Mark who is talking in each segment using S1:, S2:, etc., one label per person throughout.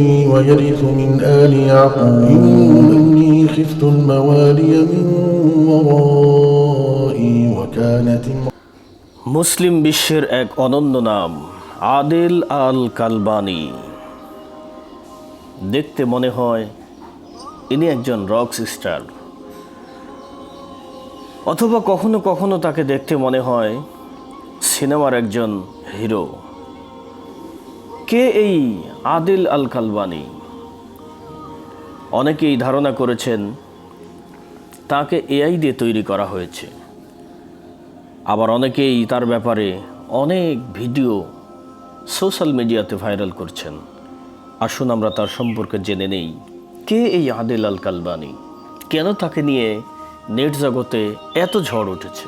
S1: يرثني ويرث من آل يعقوب إني خفت الموالي من ورائي وكانت امرأتي
S2: মুসলিম বিশ্বের এক অনন্য নাম আদিল আল কালবানি দেখতে মনে হয় ইনি একজন রক স্টার অথবা কখনো কখনো তাকে দেখতে মনে হয় সিনেমার একজন হিরো কে এই আদিল আল কালবানি অনেকেই ধারণা করেছেন তাকে এআই দিয়ে তৈরি করা হয়েছে। আবার অনেকেই তার ব্যাপারে অনেক ভিডিও সোশ্যাল মিডিয়াতে ভাইরাল করছেন। আসুন আমরা তার সম্পর্কে জেনে নেই, কে এই আদিল আল কালবানি কেন তাকে নিয়ে নেট জগতে এত ঝড় উঠেছে?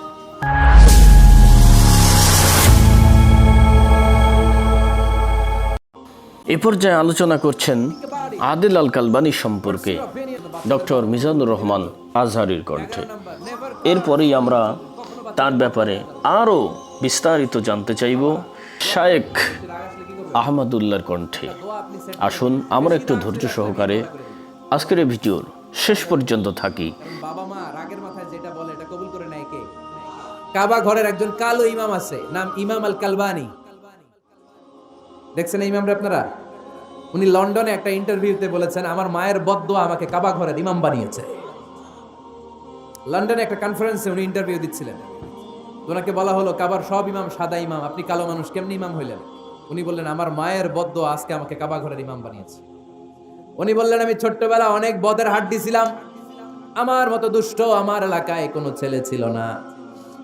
S2: এ পর্যায়ে আলোচনা করছেন আদিল আল কালবানি সম্পর্কে ডক্টর মিজানুর রহমান আজহারির কণ্ঠে। এরপরেই আমরা তার ব্যাপারে আরও বিস্তারিত জানতে চাইব শায়েক আহমদুল্লার কণ্ঠে। আসুন, আমরা একটু ধৈর্য সহকারে আজকের এই ভিডিওর শেষ পর্যন্ত থাকি।
S3: বাবা মা রাগের মাথায় যেটা বলে এটা কবুল করে নেয় কে? কাবা ঘরের একজন কালো ইমাম আছে, নাম ইমাম আল কালবানি। দেখছেন এই ইমামরা আপনারা? উনি লন্ডনে একটা ইন্টারভিউতে বলেছেন, আমার মায়ের বদদোয়া আমাকে কাবা ঘরের ইমাম বানিয়েছে। লন্ডনে একটা কনফারেন্সে উনি ইন্টারভিউ দিচ্ছিলেন। ওনাকে বলা হলো, কাবার সব ইমাম সাদা ইমাম, আপনি কালো মানুষ কেমনি ইমাম হইলেন? উনি বললেন, আমার মায়ের বদদোয়া আজকে আমাকে কাবা ঘরের ইমাম বানিয়েছে। উনি বললেন, আমি ছোট্টবেলা অনেক বদের হাট দিছিলাম আমার মতো দুষ্ট আমার এলাকায় কোনো ছেলে ছিল না।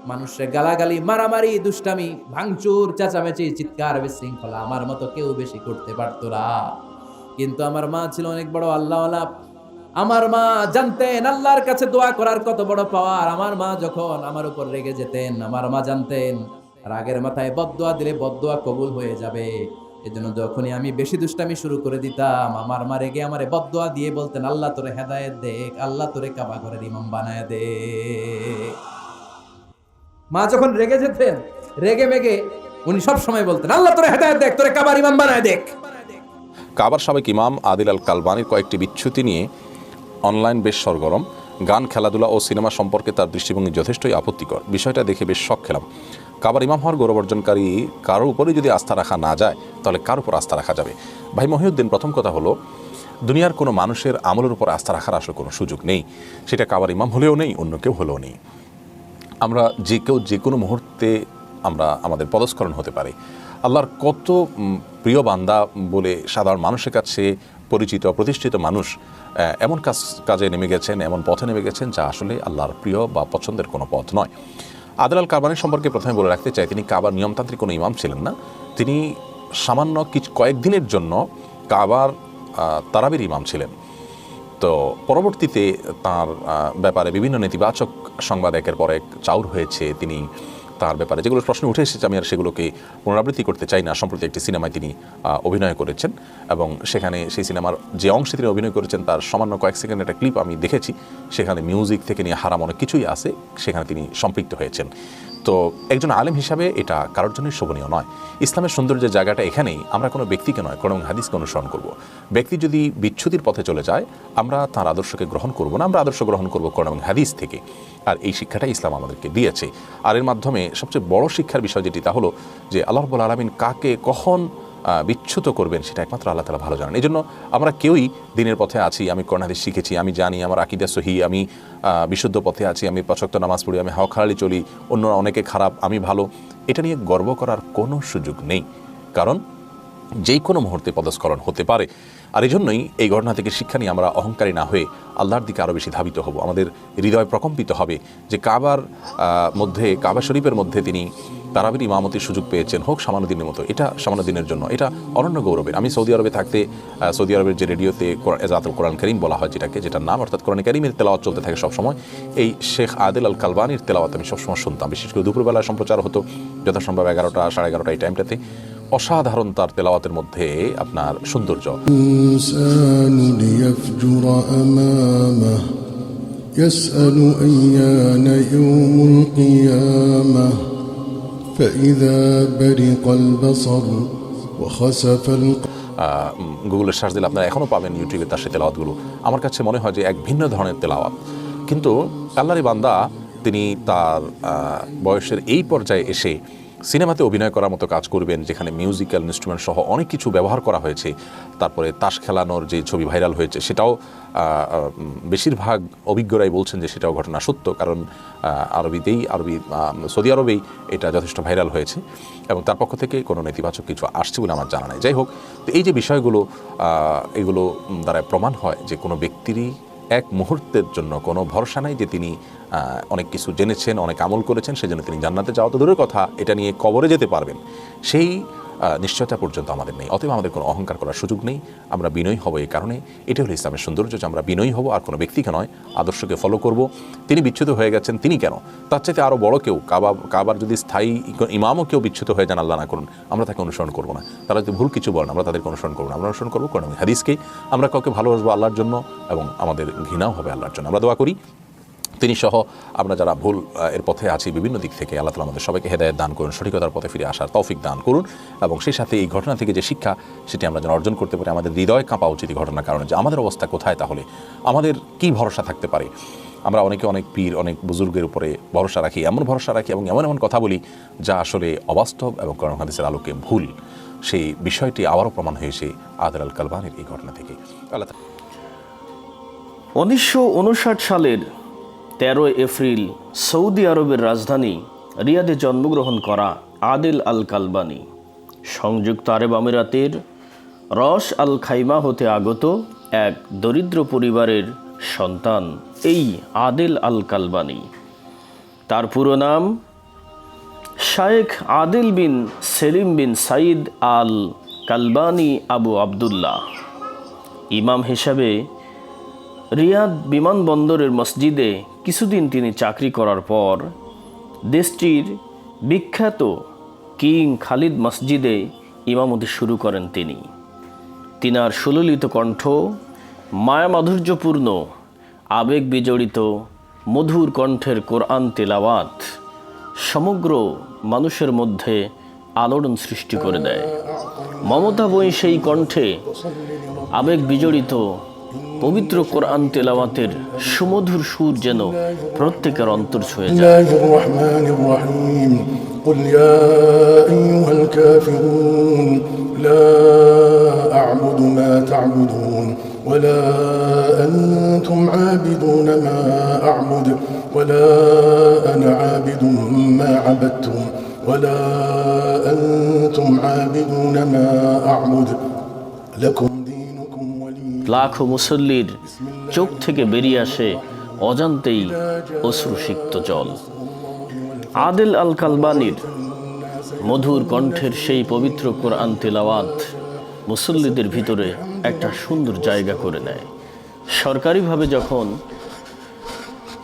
S3: মানুষের গালাগালি, মারামারি, দুষ্টামি, ভাঙচুর, চেঁচামেচি, চিৎকার, বিশৃঙ্খলা আমার মতো কেউ বেশি করতে পারতো না। কিন্তু আমার মা ছিল অনেক বড় আল্লাহওয়ালা। আমার মা জানতেন, আল্লাহর কাছে দোয়া করার কত বড় পাওয়ার। আমার মা যখন আমার উপর রেগে যেতেন, আমার মা জানতেন, রাগের মাথায় বদদোয়া দিলে বদদোয়া কবুল হয়ে যাবে। এজন্য যখনই আমি বেশি দুষ্টামি শুরু করে দিতাম, আমার মা রেগে আমারে বদদোয়া দিয়ে বলতেন, আল্লাহ তোরে হেদায়েত দেখ, আল্লাহ তোরে কাবা ঘরের ইমাম বানায় দে মা যখন রেগে যেতেন, রেগে মেগে উনি সব সময় বলতেন, আল্লাহ, তোরে হেদায়েত দেখ, তোরে কাবার ইমাম বানায় দেখ।
S4: কাবার সাবেক ইমাম? আদিল আল কালবানির কয়েকটি বিচ্যুতি নিয়ে অনলাইন বেশ সরগরম। গান, খেলাধুলা ও সিনেমা সম্পর্কে তার দৃষ্টিভঙ্গি যথেষ্টই আপত্তিকর। বিষয়টা দেখে বেশ শখ খেলাম। কাবার ইমাম হওয়ার গৌরব অর্জনকারী কারোর উপরে যদি আস্থা রাখা না যায়, তাহলে কার উপর আস্থা রাখা যাবে? ভাই মহিউদ্দিন, প্রথম কথা হলো, দুনিয়ার কোনো মানুষের আমলের উপর আস্থা রাখার আসলে কোনো সুযোগ নেই। সেটা কাবার ইমাম হলেও নেই, অন্য কেউ হলেও নেই। আমরা যে কেউ যে কোনো মুহূর্তে আমরা আমাদের পদস্খলন হতে পারি। আল্লাহর কত প্রিয় বান্দা বলে সাধারণ মানুষের কাছে পরিচিত, প্রতিষ্ঠিত মানুষ এমন কাজ, কাজে নেমে গেছেন, এমন পথে নেমে গেছেন যা আসলে আল্লাহর প্রিয় বা পছন্দের কোনো পথ নয়। আদিল আল কারবানির সম্পর্কে প্রথমে বলে রাখতে চাই, তিনি কাবার নিয়মতান্ত্রিক কোনো ইমাম ছিলেন না। তিনি সামান্য কিছু কয়েকদিনের জন্য কাবার তারাবির ইমাম ছিলেন। তো পরবর্তীতে তার ব্যাপারে বিভিন্ন নেতিবাচক সংবাদ একের পর এক চাউর হয়েছে তিনি তার ব্যাপারে। যেগুলো প্রশ্ন উঠে এসেছে, আমি আর সেগুলোকে পুনরাবৃত্তি করতে চাই না। সম্প্রতি একটি সিনেমায় তিনি অভিনয় করেছেন এবং সেখানে সেই সিনেমার যে অংশে তিনি অভিনয় করেছেন তার সামান্য কয়েক সেকেন্ড একটা ক্লিপ আমি দেখেছি। সেখানে মিউজিক থেকে নিয়ে হারাম অনেক কিছুই আছে। সেখানে তিনি সম্পৃক্ত হয়েছেন। তো একজন আলেম হিসাবে এটা কারোর জন্যই শোভনীয় নয়। ইসলামের সৌন্দর্যের জায়গাটা এখানেই, আমরা কোনো ব্যক্তিকে নয়, কোনো হাদিসকে অনুসরণ করব। ব্যক্তি যদি বিচ্ছুতির পথে চলে যায়, আমরা তার আদর্শকে গ্রহণ করব না, আমরা আদর্শ গ্রহণ করব কোরআন এবং হাদিস থেকে। আর এই শিক্ষাটা ইসলাম আমাদেরকে দিয়েছে। আর এর মাধ্যমে সবচেয়ে বড় শিক্ষার বিষয় যেটি তা হলো যে আল্লাহবুল আলমিন কাকে কখন আহ, বিচ্যুত করবেন সেটা একমাত্র আল্লাহ তালা ভালো জানেন। এই জন্য আমরা কেউই দিনের পথে আছি আমি কর্ণাদেশ শিখেছি আমি জানি আমার আকিদা সহি আমি বিশুদ্ধ পথে আছি আমি পছক্ত নামাজ পড়ি আমি হাওয়া খালালি চলি অন্য অনেকে খারাপ আমি ভালো। এটা নিয়ে গর্ব করার কোনো সুযোগ নেই কারণ যেই কোনো মুহূর্তে পদস্খলন হতে পারে। আর এই জন্যই এই ঘটনা থেকে শিক্ষা নিয়ে আমরা অহংকারী না হয়ে আল্লাহর দিকে আরও বেশি ধাবিত হব। আমাদের হৃদয় প্রকম্পিত হবে যে কাবার মধ্যে কাবা শরীফের মধ্যে তিনি তারাবির ইমামতির সুযোগ পেয়েছেন হোক সামান্য দিনের মতো এটা সামান্য দিনের জন্য এটা অনন্য গৌরবের আমি সৌদি আরবে থাকতে আহ, সৌদি আরবের যে রেডিওতে কোরআন- এজাতুল কোরআন করিম বলা হয় যেটাকে যেটার নাম অর্থাৎ কোরআন করিমের তেলাওয়াত চলতে থাকে সবসময় এই শেখ আদিল আল কালবানির তেলাওয়াত আমি সবসময় শুনতাম বিশেষ করে দুপুরবেলা সম্প্রচার হতো যথাসম্ভব এগারোটা সাড়ে এগারোটা এই টাইমটাতে অসাধারণ তার তেলাওয়াতের মধ্যে আপনার সৌন্দর্য
S1: الإنسان ليفجر أمامه يسأل أيان يوم القيامة فإذا برق البصر وخسف القمر
S4: গুগলের সার্চ দিলে আপনারা এখনও পাবেন ইউটিউবে তার সেই তেলাওয়াতগুলো আমার কাছে মনে হয় যে এক ভিন্ন ধরনের তেলাওয়াত কিন্তু আল্লাহরি বান্দা তিনি তার আহ, বয়সের এই পর্যায়ে এসে সিনেমাতে অভিনয় করার মতো কাজ করবেন, যেখানে মিউজিক্যাল ইনস্ট্রুমেন্ট সহ অনেক কিছু ব্যবহার করা হয়েছে। তারপরে তাস খেলানোর যে ছবি ভাইরাল হয়েছে, সেটাও বেশিরভাগ অভিজ্ঞরাই বলছেন যে সেটাও ঘটনা সত্য, কারণ আরবিতেই, আরবি সৌদি আরবেই এটা যথেষ্ট ভাইরাল হয়েছে। এবং তার পক্ষ থেকে কোনো নেতিবাচক কিছু আসছে বলে আমার জানা নাই। যাই হোক, তো এই যে বিষয়গুলো এগুলো দ্বারা প্রমাণ হয় যে কোনো ব্যক্তিরই এক মুহূর্তের জন্য কোনো ভরসা নাই যে তিনি অনেক কিছু জেনেছেন, অনেক আমল করেছেন, সেজন্য তিনি জান্নাতে যাওয়া তো দূরের কথা, এটা নিয়ে কবরে যেতে পারবেন। সেই নিশ্চয়তা পর্যন্ত আমাদের নেই। অতএব আমাদের কোনো অহংকার করার সুযোগ নেই। আমরা বিনয়ী হব এই কারণে। এটা হলো ইসলামের সৌন্দর্য যে আমরা বিনয়ী হব আর কোনো ব্যক্তিকে নয়, আদর্শকে ফলো করব। তিনি বিচ্ছুত হয়ে গেছেন, তিনি কেন? তার চাইতে আরও বড় কেউ, কাবা কাবার যদি স্থায়ী ইমামও কেউ বিচ্ছুত হয়ে যান, আল্লাহ না করুন, আমরা তাকে অনুসরণ করব না। তারা যদি ভুল কিছু বলেন, আমরা তাদেরকে অনুসরণ করব না। আমরা অনুসরণ করব কোরআন এবং হাদিসকে। আমরা কাউকে ভালোবাসবো আল্লাহর জন্য এবং আমাদের ঘৃণাও হবে আল্লাহর জন্য। আমরা দোয়া করি। তিনি সহ আমরা যারা ভুল এর পথে আছি, বিভিন্ন দিক থেকে আল্লাহ তালা আমাদের সবাইকে হেদায়ত দান করুন, সঠিকতার পথে ফিরে আসার তৌফিক দান করুন এবং সেই সাথে এই ঘটনা থেকে যে শিক্ষা, সেটি আমরা যেন অর্জন করতে পারি, আমাদের হৃদয় কাঁপা উচিত এই ঘটনার কারণে যে আমাদের অবস্থা কোথায় তাহলে? আমাদের কি ভরসা থাকতে পারে? আমরা অনেকে অনেক পীর, অনেক বুজুর্গের উপরে ভরসা রাখি, এমন ভরসা রাখি এবং এমন এমন কথা বলি যা আসলে অবাস্তব এবং হাদিসের আলোকে ভুল। সেই বিষয়টি আবারও প্রমাণ হয়েছে আদার আল কালবানের এই ঘটনা থেকে। আল্লাহ
S2: উনিশশো সালের তেরো এপ্রিল সৌদি আরবের রাজধানী রিয়াদে জন্মগ্রহণ করা আদিল আল কালবানি সংযুক্ত আরব আমিরাতের রস আল খাইমা হতে আগত এক দরিদ্র পরিবারের সন্তান এই আদিল আল কালবানি তার পুরো নাম শায়েখ আদিল বিন সেলিম বিন সাইদ আল কালবানি আবু আবদুল্লাহ। ইমাম হিসাবে রিয়াদ বিমানবন্দরের মসজিদে কিছুদিন তিনি চাকরি করার পর দেশটির বিখ্যাত কিং খালিদ মসজিদে ইমামতি শুরু করেন তিনি। তিনার সুললিত কণ্ঠ মায়ামাধুর্যপূর্ণ আবেগ বিজড়িত মধুর কণ্ঠের কোরআন তেলাওয়াত সমগ্র মানুষের মধ্যে আলোড়ন সৃষ্টি করে দেয়। মমতা বই সেই কণ্ঠে আবেগ বিজড়িত পবিত্র কোরআন তেলাওয়াতের সুমধুর সুর যেন প্রত্যেকের অন্তর ছুঁয়ে যায়
S1: الله الرحمن الرحيم قل يا أيها الكافرون لا أعبد ما تعبدون ولا أنتم عابدون ما أعبد ولا أنا عابد ما عبدتم ولا أنتم عابدون ما أعبد لكم دينكم ولي
S2: লাখো মুসল্লির চোখ থেকে বেরিয়ে আসে অজান্তেই অশ্রুসিক্ত জল। আদেল আল কালবানির মধুর কণ্ঠের সেই পবিত্র কোরআন তেলাওয়াত মুসল্লিদের ভিতরে একটা সুন্দর জায়গা করে নেয়। সরকারিভাবে যখন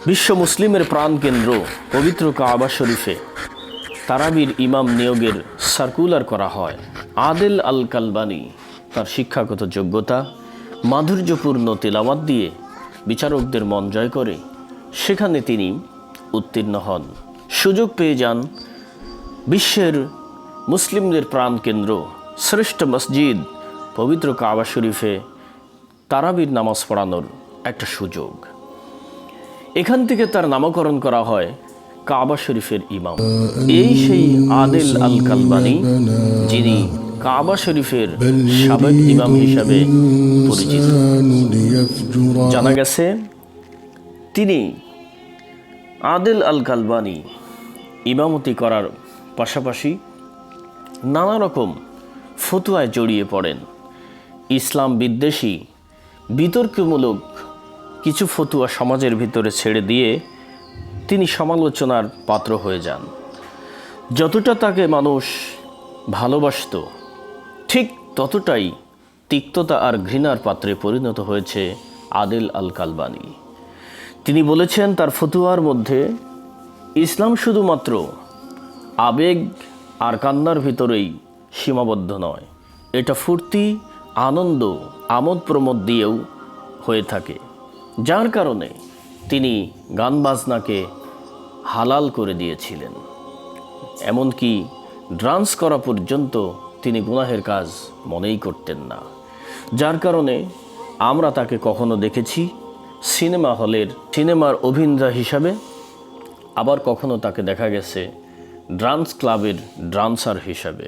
S2: বিশ্ব মুসলিমের প্রাণকেন্দ্র পবিত্র কাবা শরীফে তারাবির ইমাম নিয়োগের সার্কুলার করা হয়, আদেল আল কালবানি তার শিক্ষাগত যোগ্যতা মাধুর্যপূর্ণ তেলাওয়াত দিয়ে বিচারকদের মন জয় করে, সেখানে তিনি উত্তীর্ণ হন। সুযোগ পেয়ে যান বিশ্বের মুসলিমদের প্রাণকেন্দ্র শ্রেষ্ঠ মসজিদ পবিত্র কাবা শরীফে তারাবির নামাজ পড়ানোর একটা সুযোগ। এখান থেকে তার নামকরণ করা হয় কাবা শরীফের ইমাম। এই সেই আদেল আল কালবানি যিনি কাবা শরীফের সাবেক ইমাম হিসাবে পরিচিত। জানা গেছে তিনি আদেল আল কালবানি ইমামতি করার পাশাপাশি নানা রকম ফতুয়ায় জড়িয়ে পড়েন। ইসলাম বিদ্বেষী বিতর্কমূলক কিছু ফতুয়া সমাজের ভিতরে ছেড়ে দিয়ে তিনি সমালোচনার পাত্র হয়ে যান। যতটা তাকে মানুষ ভালোবাসত ঠিক ততটাই তিক্ততা আর ঘৃণার পাত্রে পরিণত হয়েছে আদেল আল কালবানি তিনি বলেছেন, তার ফতুয়ার মধ্যে ইসলাম শুধুমাত্র আবেগ আর কান্নার ভিতরেই সীমাবদ্ধ নয়, এটা ফুর্তি, আনন্দ, আমোদ প্রমোদ দিয়েও হয়ে থাকে। যার কারণে তিনি গান বাজনাকে হালাল করে দিয়েছিলেন। এমনকি ড্রান্স করা পর্যন্ত তিনি গুনাহের কাজ মনেই করতেন না। যার কারণে আমরা তাকে কখনো দেখেছি সিনেমা হলের সিনেমার অভিনেতা হিসাবে। আবার কখনো তাকে দেখা গেছে ড্রান্স ক্লাবের ড্রান্সার হিসাবে।